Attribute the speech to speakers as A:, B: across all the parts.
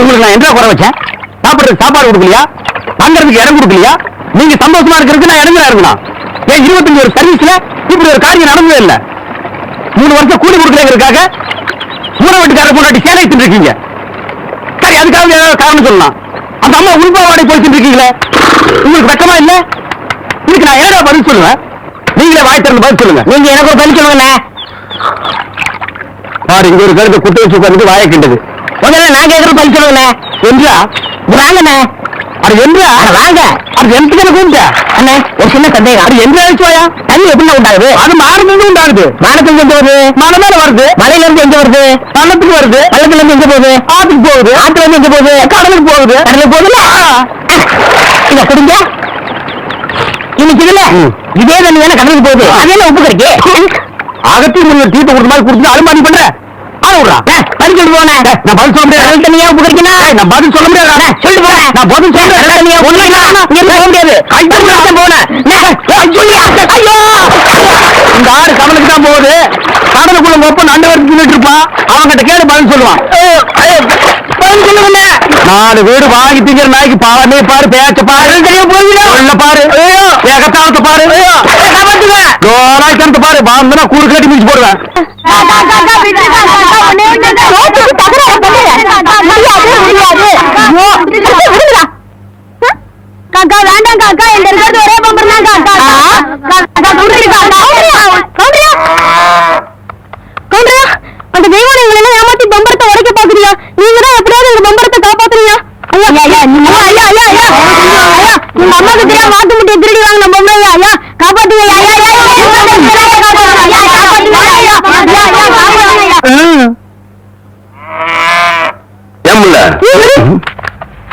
A: உங்களுக்கு நான் என்ன குறை வச்சேன்? சாப்பிடுறதுக்கு சாப்பாடு கொடுக்கலையா? தங்கறதுக்கு இடம் கொடுக்கலையா? நீங்க சந்தோஷமா இருக்கிறதுக்கு நான் இடங்களா இருக்கணும் ஏன் இருபத்தஞ்சு ஒரு சர்வீஸ்ல இப்படி ஒரு காரியம் நடந்ததே இல்ல? மூணு வருஷம் கூலி கொடுக்கறதுக்காக மூணு வீட்டுக்காரர் முன்னாடி சேலை இருக்கீங்க. சரி அதுக்காக ஏதாவது காரணம் சொல்லலாம். அந்த அம்மா உள்பா வாடகை போயிட்டு இருக்கீங்களே? உங்களுக்கு வெக்கமா இல்ல? இதுக்கு நான் என்னடா பதில் சொல்லுவேன்? நீங்களே வாய் திறந்து பதில் சொல்லுங்க. நீங்க எனக்கு ஒரு பதில் சொல்லுங்க பாரு இங்க ஒரு கருத்து குட்டி வச்சு உட்கார்ந்து வாயை கிண்டது. முதல்ல நான் கேட்கற பதில் சொல்லுங்க என்றா வாங்கண்ணே அது என்றா? வாங்க. அது எனக்கு கூப்பிட்ட? அண்ணே ஒரு சின்ன சந்தேகம். அது எந்த வச்சுவாயா தண்ணி எப்படி உண்டாகுது அது மானத்துல உண்டாகுது மானத்துல எங்க வருது மலை மேல வருது. மலையில இருந்து எங்க வருது? பள்ளத்துக்கு வருது. பள்ளத்துல இருந்து எங்க போகுது? ஆத்துக்கு போகுது. ஆத்துல இருந்து எங்க போகுது? கடலுக்கு போகுது. கடலுக்கு போகுதுல இத குடிங்க. இன்னைக்கு இதுல இதே தண்ணி தானே கடலுக்கு போகுது? அதே உப்பு கிடைக்கு? அகத்தி முன்ன தீர்ப்பு கொடுத்த மாதிரி கொடுத்து அலுமாரி பண்ற? ஆள விடுறா பதில் சொல்லு போனே. நான் பதில் சொல்ல முடியாது. நான் பதில் சொல்ல முடியாது சொல்லு போறேன் நான் பதில் தண்ணியா ஒண்ணு இங்க போக முடியாது. போனேன் ஐயோ! இந்த ஆறு கடலுக்கு தான் போகுது. கடலுக்குள்ள மொப்ப நண்டு வரைக்கும் தின்னுட்டு இருப்பான். அவன்கிட்ட கேடு பதில் சொல்லுவான். பதில் சொல்லுங்க நாலு வீடு வாங்கி திங்கிற நாய்க்கு பாவமே பாரு பேச்ச பாரு. சொல்ல பாரு. ஏகத்தாளத்தை பாரு. பாரு. பாந்தனா கூடு கட்டி மிதிச்சு போடுவேன்.
B: காக்கா வேண்டாம் காக்கா எங்க இருக்கிறது ஒரே பம்பர் தான் கவுண்டரா கவுண்டரா அந்த தெய்வம் எங்களை எல்லாம் ஏமாத்தி பம்பரத்தை உடைக்க பாக்குறியா நீங்க தான் எப்படியாவது எங்க பம்பரத்தை காப்பாத்துறீங்க ஐயா ஐயா ஐயா ஐயா ஐயா ஐயா ஐயா உங்க அம்மா கிட்டயா மாட்டு முட்டையை திருடி வாங்கின பொம்மை ஐயா ஐயா காப்பாத்துங்க ஐயா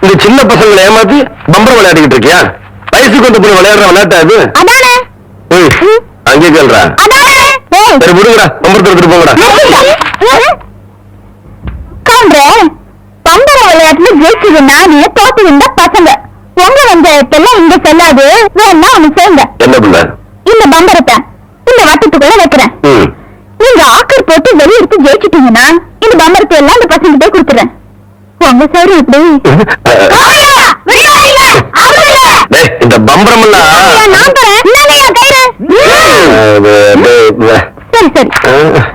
A: இந்த சின்ன பசங்களை ஏமாத்தி பம்பரம் விளையாடிக்கிட்டு இருக்கியா வயசுக்கு வந்த போய் விளையாடுற விளையாட்டா இது?
B: அதானே?
A: ஏய், அங்கே சரி விடுங்கடா போங்கடா.
B: விளையாட்டுல ஜெயிச்சது நானே தோத்து இந்த பசங்க. உங்க இங்க செல்லாது. வேணா
A: என்ன
B: இந்த பம்பரத்தை இந்த வட்டத்துக்குள்ள வைக்கிறேன். நீங்க ஆக்கர் போட்டு வெளியெடுத்து ஜெயிச்சிட்டீங்கன்னா இந்த பம்பரத்தை எல்லாம் இந்த பசங்க போய் கொடுத்துறேன். உங்க சரி இப்படி ஆயா, வெளிய வாங்க, அவங்கள.
A: டேய், இந்த பம்பரம்
B: Yeah.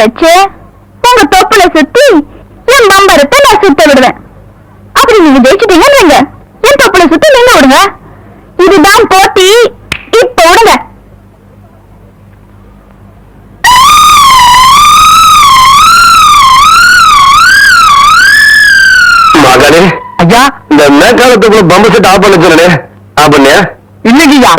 B: வச்சு உங்க தொப்புல சுத்தி என் பம்பரத்தை நான் சுத்த விடுவேன். அப்படி நீங்க ஜெயிச்சிட்டீங்கன்னு என் தொப்புல சுத்தி நீங்க விடுங்க. இதுதான் போட்டி. இப்ப விடுங்க.
A: மகனே
B: ஐயா.
A: இந்த மேற்காலத்துக்குள்ள பம்பு செட் ஆஃப் பண்ண சொன்னே ஆஃப் பண்ணியா
B: இல்லையா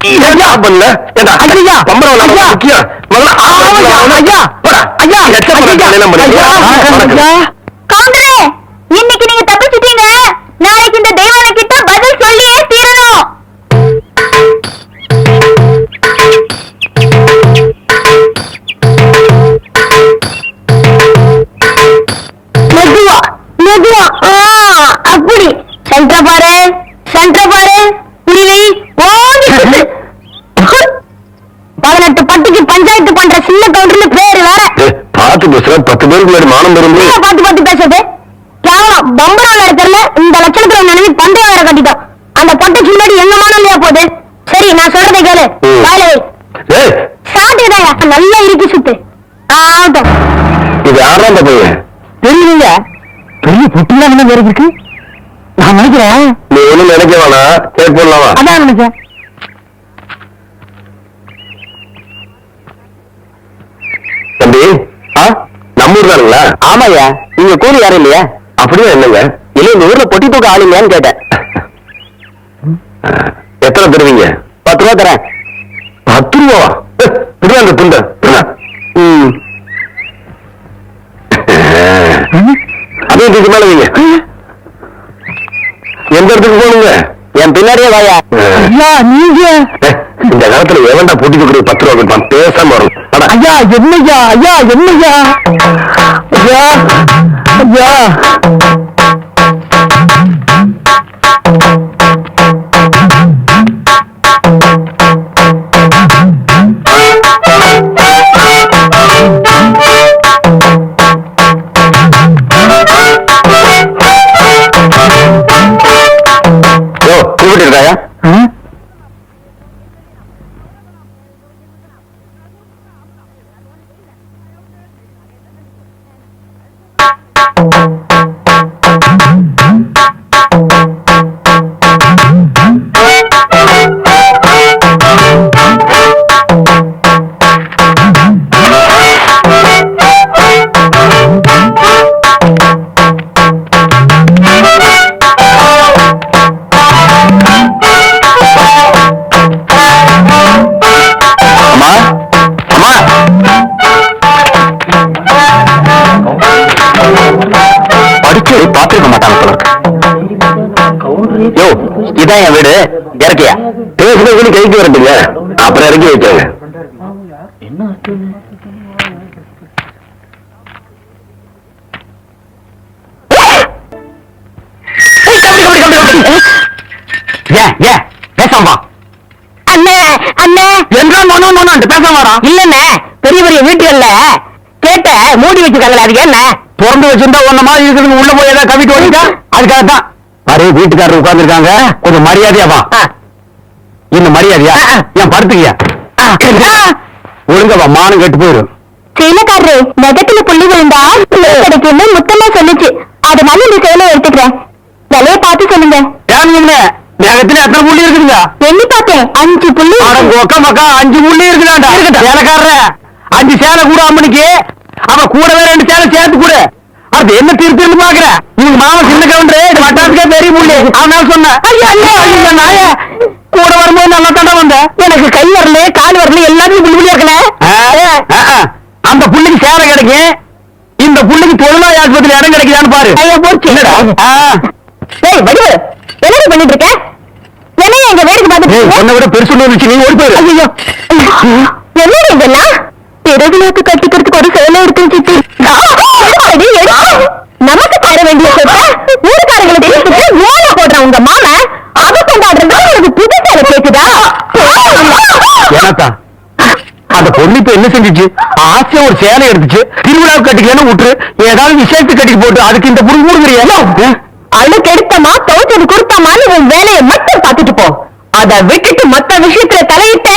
A: ஆஃப் பண்ணல ஏண்டா
B: ஐயா!
A: பம்பரம்
B: ஐயா!
A: முக்கியம் முதல்ல ஆஃப்
B: ஐயா!
A: பண்ணு.
B: ஐயா!
A: போடா.
B: ஐயா!
A: எச்ச பண்ண
B: ஐயா!
A: கல்யாணம் பண்ணிட்டியா?
B: ஐயா! ஐயா! கவுண்டரே இன்னைக்கு நீங்க தப்பிச்சிட்டீங்க நாளைக்கு இந்த தெய்வான
A: முன்னாடி மானம்
B: என்ன பார்த்து பார்த்து பேசுறது? கேவலம். பம்பரம் விளையாடுறதுல இந்த லட்சணத்துல நினைவு பந்தயம் வேற கட்டிட்டோம். அந்த பொட்டைக்கு முன்னாடி எங்க மானம் இல்லையா போகுது? சரி நான் சொல்றதை கேளு.
A: ம்.
B: வாயில வை.
A: ஏய்.
B: சாட்டுதாயா நல்லா இறுக்கி சுத்து ஆகட்டும்.
A: இது யாரா அந்த பையன்?
B: தெரியலீங்க பெரிய பொட்டிலாம் என்ன வேற இருக்கு? நான் நினைக்கிறேன்.
A: நீ ஒண்ணும் நினைக்க வேணாம். கேக் போடலாமா?
B: அதான் நினைச்சேன்.
A: தம்பி ஆ? நம்ம ஊர் தானுங்களா
B: ஆமாய்யா. நீங்க கூலி யாரும் இல்லையா?
A: அப்படியே என்னங்க?
B: இல்ல இந்த ஊர்ல பொட்டி தூக்க ஆள் இல்லையான்னு கேட்டேன்.
A: எத்தனை தருவீங்க?
B: பத்து ரூபா தரேன்.
A: பத்து ரூபாவா விடுவா அந்த துண்டை. அதையும் தூக்கி மேல வைங்க. எந்த இடத்துக்கு போகணுங்க? என் பின்னாடியே வாயா.
C: நீங்க.
A: இந்த காலத்துல எவன்டா பூட்டி கொடுக்குறது? பத்து ரூபா கொடுப்பான். பேசாம வரும்.
C: ஐயா என்னையா? ஐயா என்னையா? ஐயா ஐயா.
A: இதான் என் வீடு. இறக்கியா பேசுறது கூட கைக்கு வரட்டுங்க அப்புறம் இறக்கி
D: இல்லண்ணே பெரிய பெரிய வீட்டுகள்ல கேட்ட மூடி வச்சிருக்காங்களே அதுக்கு என்ன?
A: திறந்து வச்சிருந்தா ஒன்ன மாதிரி இருக்குது உள்ள போய் ஏதாவது கவிட்டு ஓடிட்டா? அதுக்காக தான் அரே வீட்டுக்காரர் உட்கார்ந்து இருக்காங்க கொஞ்சம் மரியாதையா வா. இன்னும் மரியாதையா. என் படுத்துக்கியா? ஒழுங்கா வா மானம் கெட்டு போயிடும்
D: சேலக்காரரு நெகத்துல புள்ளி விழுந்தா கிடைக்கும்னு முத்தமா சொல்லுச்சு. அதனால இந்த சேலை எடுத்துக்கிறேன். விலைய பார்த்து சொல்லுங்க.
A: ஏன்னு நேரத்துல எத்தனை புள்ளி இருக்குதுங்க?
D: எண்ணி பார்த்தேன். அஞ்சு புள்ளி.
A: கொக்க மக்கா அஞ்சு புள்ளி இருக்குதாண்டா? சேலைக்காரர அஞ்சு சேலை கூட அம்மனுக்கு. அவ கூடவே ரெண்டு சேலை சேர்த்து கூட. அது என்ன திருப்பி பாக்குற சின்ன வட்டாரத்துக்கே பெரிய புள்ளி. அதனால சொன்னேன். ஐயா ஐயா. ஐயா நாய கூட வரும்போது நல்லா தண்டை வந்த
D: எனக்கு கை வரல கால் வரல எல்லாத்தையும் புள்ளி புள்ளியா இருக்கல
A: அந்த புள்ளிக்கு சேலை கிடைக்கும் இந்த புள்ளிக்கு தொழிலாளி ஆஸ்பத்திரி இடம் கிடைக்குதான்னு பாரு.
D: ஐயா போச்சு. டேய் வடிவு என்னடி பண்ணிட்டு இருக்க? என்னைய எங்க வேடிக்கை பார்த்துட்டு
A: ஏய்,
D: இருக்க?
A: உன்னை விட பெருசு நீ ஓடி போயிரு.
D: ஐயோ. என்னடி இதெல்லாம்? பிறகுநாக்கு கட்டிக்கிறதுக்கு ஒரு சேலை எடுத்து சித்தி. நமக்கு தர வேண்டிய சொத்தை ஊருக்காரங்களை பேசிட்டு மேல போடுற உங்க மாமா? அவ கொண்டாடுறது உனக்கு புது சேலை கேக்குதா?
A: ஏனாத்தா அந்த பொண்ணு இப்ப என்ன செஞ்சுச்சு? ஆசையா ஒரு சேலை எடுத்துச்சு திருவிழாவுக்கு கட்டிக்கலன்னு விட்டுரு. ஏதாவது விசேஷத்துக்கு கட்டிட்டு போட்டு அதுக்கு இந்த புடுங்க முடுங்கிறியா
D: அழுக்கு எடுத்தமா துவைச்சது கொடுத்தமான்னு உன் வேலையை மட்டும் பார்த்துட்டு போ. அத விட்டுட்டு மத்த விஷயத்துல தலையிட்ட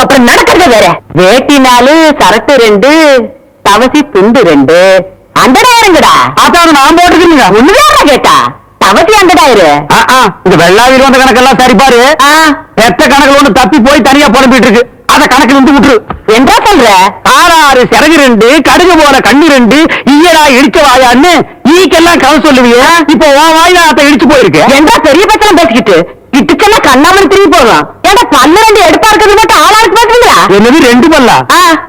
D: அப்புறம் நடக்கிறது வேற. வேட்டினாலு சரட்டு ரெண்டு தவசி துண்டு ரெண்டு. அந்தடாயிருங்கடா
A: அதான் நான் போட்டுக்கிறீங்க
D: உண்மையான கேட்டா. தவசி அந்தடாயிரு
A: இந்த வெள்ளாவில வந்த கணக்கெல்லாம் சரி பாரு.
D: ஆ,
A: பெத்த கணக்குல ஒண்ணு தப்பி போய் தனியா புலம்பிட்டு இருக்கு அத கணக்குல இருந்து விட்டுரு.
D: என்ன சொல்ற?
A: ஆறு ஆறு சிறகு ரெண்டு கடுகு போல கண்ணு ரெண்டு ஈயடா இடிச்ச வாயான்னு ஈக்கெல்லாம் கதை சொல்லுவியே. இப்போ உன் வாயில அத இடிச்சு போயிருக்கு.
D: எந்த பெரிய பச்சனை பேசிக்கிட்டு இட்டுச்செல்லாம் கண்ணாமன் திரும்பி போடுறான். ஏன்டா பல்லு ரெண்டு எடுப்பா இருக்கிறது மட்டும் ஆளா இருக்கு பாத்தீங்களா
A: என்னது ரெண்டு பல்லா.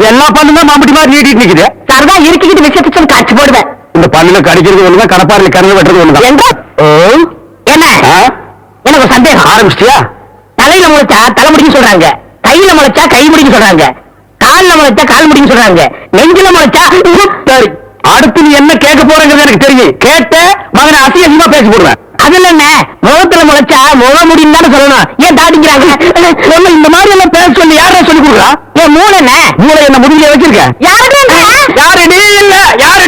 A: எல்லா பல்லும் தான் மாம்பட்டி மாதிரி நீட்டிட்டு நிக்குது.
D: சரதா இருக்கிக்கிட்டு விஷயத்தை காய்ச்சி போடுவேன்.
A: இந்த பல்லுல கடிக்கிறது ஒண்ணுதான் கடப்பாரில கறந்து வெட்டுறது ஒண்ணுதான்.
D: எங்க? என்ன? எனக்கு சந்தேகம்.
A: ஆரம்பிச்சிட்டியா?
D: தலையில முளைச்சா தலை முடிக்க சொல்றாங்க. கையில முளைச்சா கை முடிக்க சொல்றாங்க. கால்ல முளைச்சா கால் முடிக்க சொல்றாங்க. நெஞ்சில முளைச்சா
A: அடுத்து நீ என்ன கேட்க போறங்கிறது எனக்கு தெரியும். கேட்ட மகனை அசிங்கமா பேசி போடுவேன்
D: என்ன? முகத்துல முளைச்சா முக முடியும் தானே சொல்லணும். ஏன் தாடிக்கிறாங்க
A: ஒண்ணு இந்த மாதிரி எல்லாம் பேச சொல்லி யாரா சொல்லி கொடுக்குறா?
D: ஏன் மூளை என்ன?
A: மூளை என்ன முதுகில வச்சிருக்க?
D: யாருமே
A: யாரு நீ இல்ல. யாரு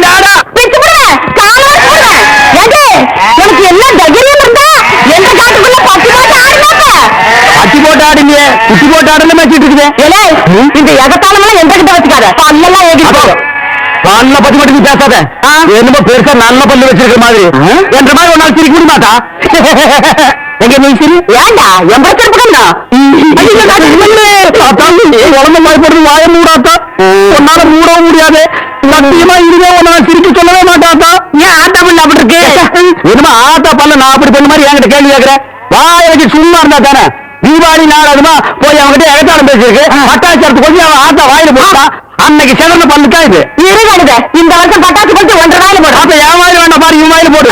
D: எது? உனக்கு என்ன தைரியம் இருந்தா? எந்த காட்டுக்குள்ள பத்து மாசம் ஆடுனாப்ப
A: அட்டி போட்டு ஆடுங்க குட்டி போட்டு ஆடல மேய்ச்சிட்டு இருக்குது.
D: இந்த எகத்தானமெல்லாம் எந்த கிட்ட வச்சுக்காத. பல்லெல்லாம் ஏகிட்டு போகும்
A: பல்ல பத்தி மட்டும் நீ பேசாத. என்னமோ பெருசா நல்ல பல்லு வச்சிருக்க மாதிரி. என்ற மாதிரி ஒரு நாள் சிரிக்க முடியுமாட்டா எங்க நீ சிரி?
D: ஏண்டா? என் பிரச்சனை பக்கம்டா
A: உடம்பு பயப்படுறது வாய மூடாத்தா உன்னால மூடவும் முடியாது. சத்தியமா இதுவே உன்னை சிரிக்க சொல்லவே மாட்டாத்தா
D: ஏன் ஆட்டா பண்ண அப்படி இருக்கு?
A: என்னமா ஆத்தா பல்ல நான் அப்படி பண்ண மாதிரி என்கிட்ட கேள்வி கேட்கிறேன் வாயக்கு சும்மா இருந்தா தானே? தீபாவளி நாள் அதுமா போய் அவன்கிட்ட எகத்தாடம் பேசியிருக்கு. பட்டாச்சாரத்து கொஞ்சம் அவன் ஆத்தா வாயில போட்டான் அன்னைக்கு சிறந்த பல்லுக்கா இது?
B: இருங்க இந்த வருஷம் பட்டாசு பத்தி ஒன்றரை நாள் போடும்
A: அப்ப என் வாயில வேண்டாம் பாரு இவன் வாயில போடு.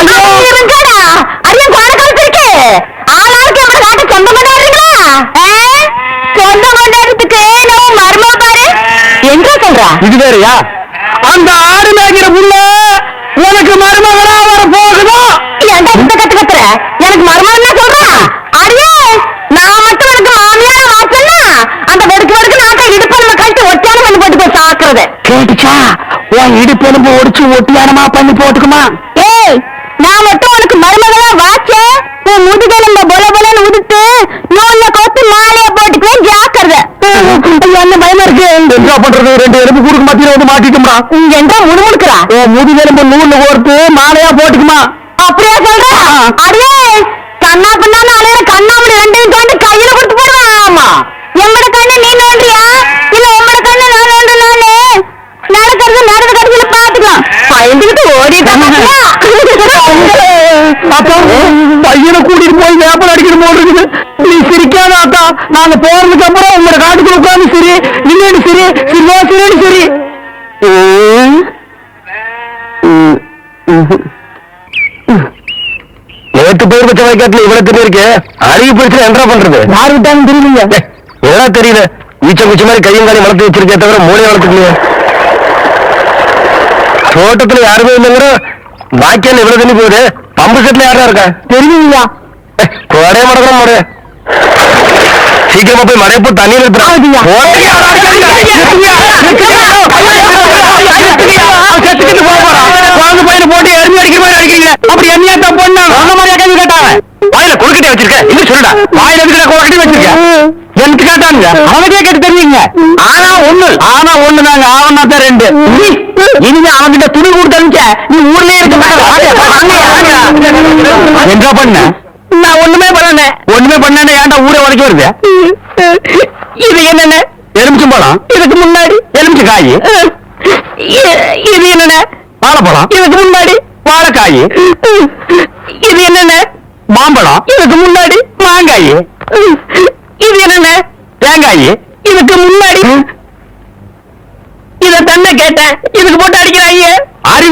B: அரியன் கால கழுத்திருக்கு ஆளாளுக்கு எப்படி நாட்டு சொந்தம் கொண்டாடுறீங்களா சொந்தம் கொண்டாடுறதுக்கு நம்ம மர்ம பாரு. எங்க சொல்றா?
A: இது வேறயா? அந்த ஆடு மேய்க்கிற புள்ள உனக்கு மருமகனா வர போகுதோ?
B: ஏன்டா இந்த கத்து கத்துற? எனக்கு மர்மம் என்ன சொல்றா அடியே நான் மட்டும் எனக்கு மாமியார் வாச்சன்னா அந்த வெடுக்கு வெடுக்கு நாட்டை இடுப்பு நம்ம கழித்து ஒட்டியான சாக்குறது
A: கேட்டுச்சா? உன் இடுப்பு எலும்பு ஒடிச்சு ஒட்டியானமா பண்ணி போட்டுக்குமா?
B: ஏய் நான் மட்டும் உனக்கு மருமகளா வாச்ச? உன் முதுகெலும்ப பொல பொலன்னு உதுத்து நூல்ல கோத்து மாலைய போட்டுக்குவேன் ஜாக்கிரத.
A: என்ன பயமா இருக்கு? என்ன பண்றது? ரெண்டு எலும்பு கூடுக்கு மத்தியில வந்து மாட்டிட்டோம்டா
B: இங்க என்ற முணுமுணுக்குறா.
A: உன் முதுகெலும்பு நூல்ல கோர்த்து மாலையா போட்டுக்குமா?
B: அப்படியா சொல்ற? அடியே கண்ணா பின்னான்னு அலையிற கண்ணாமணி ரெண்டையும் தாண்டி கையில கொடுத்து போடுவேன் ஆமா எம்மட கண்ணு நீ நோண்டியா இல்ல உம்மட கண்ணு நான் நோண்டுனாலே நடக்கிறது நடந்த கடைசியில பாத்துக்கலாம் பயந்துகிட்டு ஓடிட்டான்
A: அப்பா பையனை கூட்டிட்டு போய் வேப்பல் அடிக்கணும் போல் இருக்குது. நீ சிரிக்காத நாங்க போறதுக்கு அப்புறம் உங்களோட காட்டுக்குள்ள உட்காந்து சரி. நின்னு சரி. சிரிவா சரி. சரி நேற்று பேர் பச்ச வைக்காட்டுல இவ்வளவு தெரிய இருக்கு. அறிவு பிரச்சனை என்ன பண்றது? யாரு விட்டாலும் தெரியலீங்க ஏடா தெரியல? ஈச்ச குச்சி மாதிரி கையும் காலையும் வளர்த்து வச்சிருக்கே தவிர மூளையை வளர்த்துக்கலையே. தோட்டத்துல யாருமே இல்லைங்கிற வாய்க்கால் எவ்வளவு தண்ணி போகுது? பம்பு செட்ல யாரா இருக்கா? தெரியுங்களா கோடே மடக்கிற முறை சீக்கிரமா போய் மழைய போய் தண்ணி குழந்தை பையனை போட்டு எரிஞ்சு அடிக்கிற மாதிரி அடிக்கிறீங்க. அப்படி என்னையா தான் பொண்ணு? அந்த மாதிரி கேள்வி கேட்டாங்க வாயில கொழுக்கட்டை வச்சிருக்க. இன்னும் சொல்லுடா. வாயில எதுக்கு கொழுக்கட்டை வச்சிருக்க? எனக்கு கேட்டானுங்க? அவனுக்கே கேட்டு தெரிஞ்சுங்க ஆனா ஒண்ணு. ஆனா ஒண்ணு நாங்க ஆவனா தான் ரெண்டு இனிமே அவன்கிட்ட துணி கொடுத்தனுச்ச நீ ஊர்லயே இருக்க என்ன பண்ண? நான் ஒண்ணுமே பண்ணல. ஒண்ணுமே பண்ண ஏன்டா ஊரே உடைக்க வருது? இது என்னென்ன? எலுமிச்சம்பழம் இதுக்கு முன்னாடி. எலுமிச்சை காய். இது என்னென்ன? வாழைப்பழம். இதுக்கு முன்னாடி. வாழைக்காய். இது என்னென்ன? மாம்பழம். இதுக்கு முன்னாடி. மாங்காய். இது என்னென்ன? தேங்காய் இதுக்கு முன்னாடி இத தன்னை கேட்டேன் இதுக்கு போட்டு அடிக்கிறாங்க அறிவு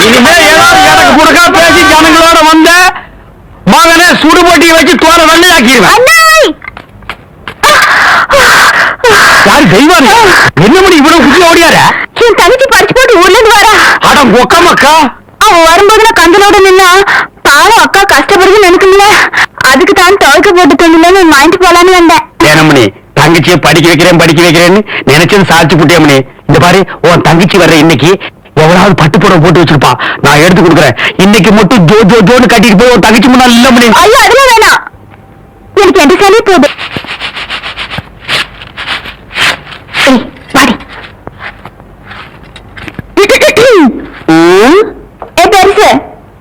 A: இனிமே ஏதாவது எனக்கு குறுக்கா பேசி ஜனங்களோட வந்த மகனே சுடுபட்டியை வச்சு தோலை வெள்ளையாக்கிடுவேன். யாரு தெய்வானி? என்ன மணி இவ்வளவு குச்சி ஓடியார?
B: என் தங்கச்சி படிச்சு போட்டு ஊர்ல இருந்து வரா
A: அட ஒக்கமக்கா
B: அவன் வரும்போது நான் கந்தலோட நின்னா பாவம் அக்கா கஷ்டப்படுது நினைக்கும்ல. அதுக்கு தான் துவைக்க போட்டு தண்ணில வாங்கிட்டு போலான்னு வந்தேன்.
A: ஏனமணி தங்கச்சியை படிக்க வைக்கிறேன் படிக்க வைக்கிறேன்னு நினைச்சது சாதிச்சு புட்டியமணி இந்த பாரு உன் தங்கச்சி வர்ற இன்னைக்கு எவ்வளவு பட்டு புடவை போட்டு வச்சிருப்பா. நான் எடுத்து கொடுக்குறேன். இன்னைக்கு மட்டும் ஜோ ஜோ ஜோன்னு கட்டிட்டு போய் உன் தங்கச்சி முன்னாள் இல்ல மணி.
B: ஐயோ அதெல்லாம் வேணாம். எனக்கு எந்த சளி போகுது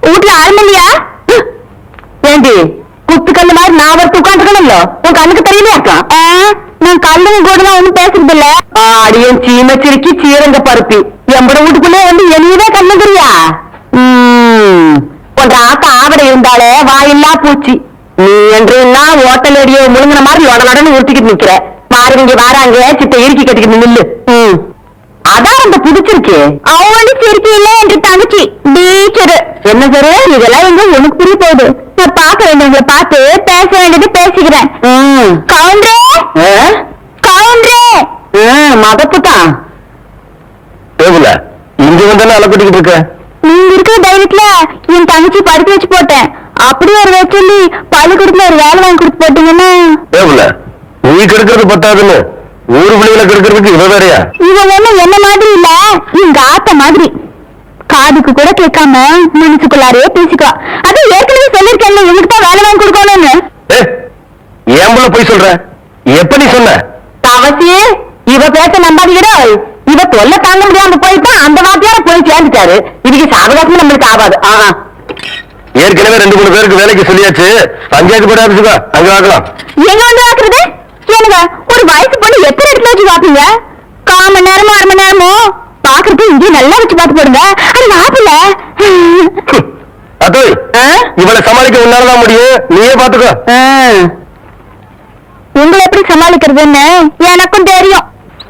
B: வீட்டுல இல்லையா? ஏண்டி? கல்லு மாதிரி நான் ஒரு உட்காந்துக்கணும்ல? உன் கண்ணுக்கு தெரியலையாக்கா நான் கல்லுங்க கூட ஒண்ணும் பேசுறது இல்ல ஆடியன் சீமச்சிருக்கி சீரங்க பருப்பி எம்பட வீட்டுக்குள்ளே வந்து எளியவே கண்ணுக்குறியா? உன் ஆத்தா ஆவட இருந்தாலே வாயில்லா பூச்சி. நீ என்றுன்னா ஓட்டல் அடியோ முழுங்கின மாதிரி உடனடன்னு உருட்டிக்கிட்டு நிக்கிற? பாருங்க வாராங்க சித்த இறுக்கி கட்டிக்கிட்டு நில்லு. ம். அதான் அந்த புடிச்சிருக்கு. அவன் சிரிக்கி இல்ல என்று தங்கச்சி டீச்சரு என்ன சரு? இதெல்லாம் எங்க உனக்கு புரிய போகுது? நான் பாக்க வேண்டியவங்களை பார்த்து பேச வேண்டியது பேசிக்கிறேன். கவுண்டரே! கவுண்டரே! மதப்பு தான்
A: தேவல இங்க வந்தாலும் அலை கட்டிக்கிட்டு இருக்க.
B: நீங்க இருக்கிற தைரியத்துல என் தங்கச்சி படிக்க வச்சு போட்டேன். அப்படி ஒரு வச்சொல்லி பள்ளிக்கூடத்துல ஒரு வேலை வாங்கி கொடுத்து போட்டீங்கன்னா
A: தேவல நீ கெடுக்கிறது பத்தாதுன்னு. ஊரு பிள்ளைகளை கெடுக்கிறதுக்கு இவ வேறையா?
B: இவன் ஒண்ணும் என்ன மாதிரி இல்ல? எங்க ஆத்த மாதிரி. காதுக்கு கூட கேட்காம மனசுக்குள்ளாரே பேசிக்கோ அது ஏற்கனவே சொல்லிருக்கேன்ல இவனுக்கு தான் வேலை வாங்கி கொடுக்கணும்னு.
A: ஏ ஏன் போய் சொல்ற? எப்ப நீ சொன்ன?
B: அவசியே இவ பேச நம்பாதீங்கடா.
A: இவ தொல்லை தாங்க முடியாம போயிட்டா அந்த வாத்தியார போய் சேர்ந்துட்டாரு. இதுக்கு சாவகாசம் நம்மளுக்கு ஆகாது. ஆஹா
C: ஏற்கனவே ரெண்டு மூணு பேருக்கு வேலைக்கு சொல்லியாச்சு. பஞ்சாயத்து போட ஆரம்பிச்சுக்கோ அங்க வாக்கலாம்.
B: எங்க வந்து ஏனுங்க ஒரு வயசு பொண்ணு எத்தனை இடத்துல வச்சு பாப்பீங்க கால் மணி நேரமோ அரை மணி நேரமோ? பாக்குறது இங்கே நல்லா வச்சு பாத்து போடுங்க. அது மாப்பிள்ள
C: அத்தோய் இவளை சமாளிக்க உன்னாலதான் முடியும். நீயே பாத்துக்கோ
B: உங்களை எப்படி சமாளிக்கிறதுன்னு எனக்கும் தெரியும்.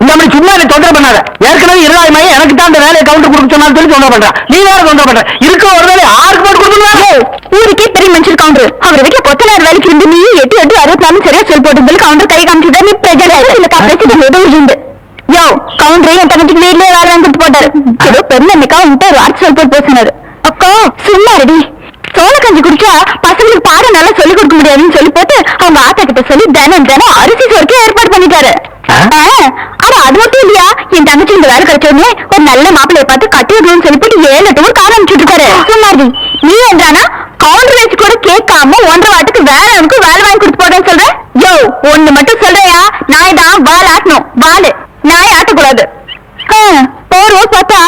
A: நம்ம சும்மா என்ன தொந்தரவு பண்ணாத. ஏற்கனவே இருபதாயிரம் மையம் எனக்கு தான் அந்த வேலையை கவுண்டர் கொடுக்க சொன்னாலும் சொல்லி தொந்தரவு பண்றா. நீ வேற தொந்தரவு பண்ற. இருக்க ஒரு வேலை ஆறுக்கு போட்டு கொடுக்கணும்
B: ஊருக்கே பெரிய மனுஷர் கவுண்டர் அவர் வீட்டுல கொத்தனார் வேலைக்கு இருந்து நீ எட்டு எட்டு அறுபத்தி நாலு சரியா சொல் போட்டு கவுண்டர் கை காமிச்சுட்டா நீ பிரஜர் இல்ல பிரச்சனை ஏதோ உண்டு. யோ கவுண்டர் என் தங்கச்சிக்கு வீட்லயே வேலை வந்துட்டு போட்டாரு? ஏதோ பெரிய அன்னைக்கா உன்ட்டு ஒரு வார்த்தை சொல் போட்டு பேசினாரு. அக்கா சும்மா ரெடி சோள கஞ்சி குடிச்சா பசங்களுக்கு பாடம் நல்லா சொல்லி கொடுக்க முடியாதுன்னு சொல்லி போட்டு அவங்க ஆத்தா கிட்ட சொல்லி தினம் தினம் அரிசி சோறுக்கு ஏற்பாடு பண்ணிட்டாரு
A: ஆ?
B: ஆ, ஆனா அது மட்டும் இல்லையா என் தங்கச்சி இந்த வேலை கிடைச்ச உடனே ஒரு நல்ல மாப்பிள்ளைய பார்த்து கட்டி விடணும்னு சொல்லி போட்டு ஏழு எட்டு ஊர் அனுப்பிச்சுட்டு இருக்காரு நீ என்றானா கவுண்டர் வச்சு கூட கேட்காம ஒன்றரை வாட்டுக்கு வேற அவனுக்கு வேலை வாங்கி கொடுத்து போடுறேன்னு சொல்ற? யோ ஒண்ணு மட்டும் சொல்றியா? நாய் தான் வால் ஆட்டணும். வாலு. நாய் ஆட்டக்கூடாது. ஆ, போறோம் பார்த்தா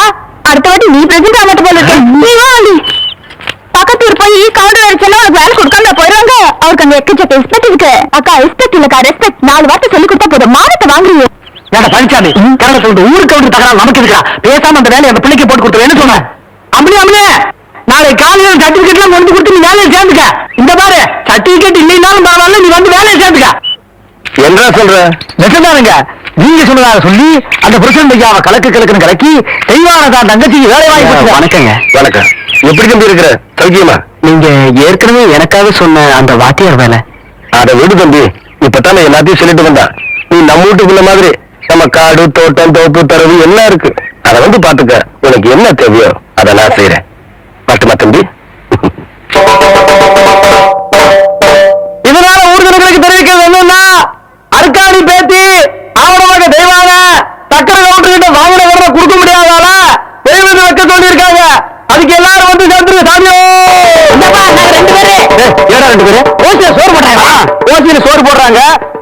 B: அடுத்த வாட்டி நீ பிரசன்ட் ஆக போல இருக்க. பக்கத்து ஊர் போய் கவுண்டர் அடிச்சா உனக்கு வேலை கொடுக்காம போயிடுவாங்க? அவருக்கு அங்க எக்கச்சக்க ரெஸ்பெக்ட் இருக்கு. அக்கா ரெஸ்பெக்ட் இல்லக்கா ரெஸ்பெக்ட் நாலு வார்த்தை சொல்லி கொடுத்தா போதும். மானத்தை வாங்குறீங்க
A: ஏடா பழனிசாமி கரெக்டா சொல்லிட்டு ஊருக்கு கவுண்டர் தகராறு நமக்கு இருக்கா பேசாம அந்த வேலையை அந்த பிள்ளைக்கு போட்டு கொடுத்து என்ன சொன்ன? அம்மனே அம்மனே நாளை காலையில சர்டிபிகேட் எல்லாம் கொண்டு கொடுத்து நீ வேலையை சேர்ந்துக்க. இந்த பாரு சர்டிபிகேட் இல்லைனாலும் பரவாயில்ல நீ வந்து வேலையை சேர்ந்துக்க.
C: என்ன சொல்ற?
A: நெசந்தானுங்க நீங்க சொன்னதாக சொல்லி அந்த பிரசிடண்ட் ஐயாவை கலக்கு கலக்குன்னு கலக்கி தெய்வான தான் தங்கச்சிக்கு வேலை வாங்கி கொடுத்துட்டேன். வணக்கங்க.
C: வணக்கம். எப்படி தம்பி இருக்கிற? சௌக்கியமா?
A: நீங்க ஏற்கனவே எனக்காக சொன்ன அந்த வாத்தியார் வேலை.
C: அத விடு தம்பி. இப்பதானே எல்லாத்தையும் சொல்லிட்டு வந்தா நீ நம்ம வீட்டுக்குள்ள மாதிரி நம்ம காடு தோட்டம் தோப்பு தரவு எல்லாம் இருக்கு? அத வந்து பாத்துக்க உனக்கு என்ன தேவையோ அதை நான் செய்யறேன் மட்டுமா தம்பி?
A: இதனால ஊர்களுக்கு தெரிவிக்கிறது என்னன்னா அருக்காணி பேத்தி ஆவணமாக தெய்வான சக்கர கவுண்டர் கிட்ட வாங்கின விவரம் கொடுக்க முடியாதால தெய்வத்தை வைக்க சொல்லியிருக்காங்க. அதுக்கு எல்லாரும் வந்து சேர்ந்துருங்க சாமியோ! ரெண்டு பேரு? ஏடா ரெண்டு பேரு? ஓசியில சோறு போடுறாங்க ஓசியில சோறு போடுறாங்க.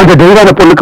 A: அந்த தெய்வான பொண்ணுக்கு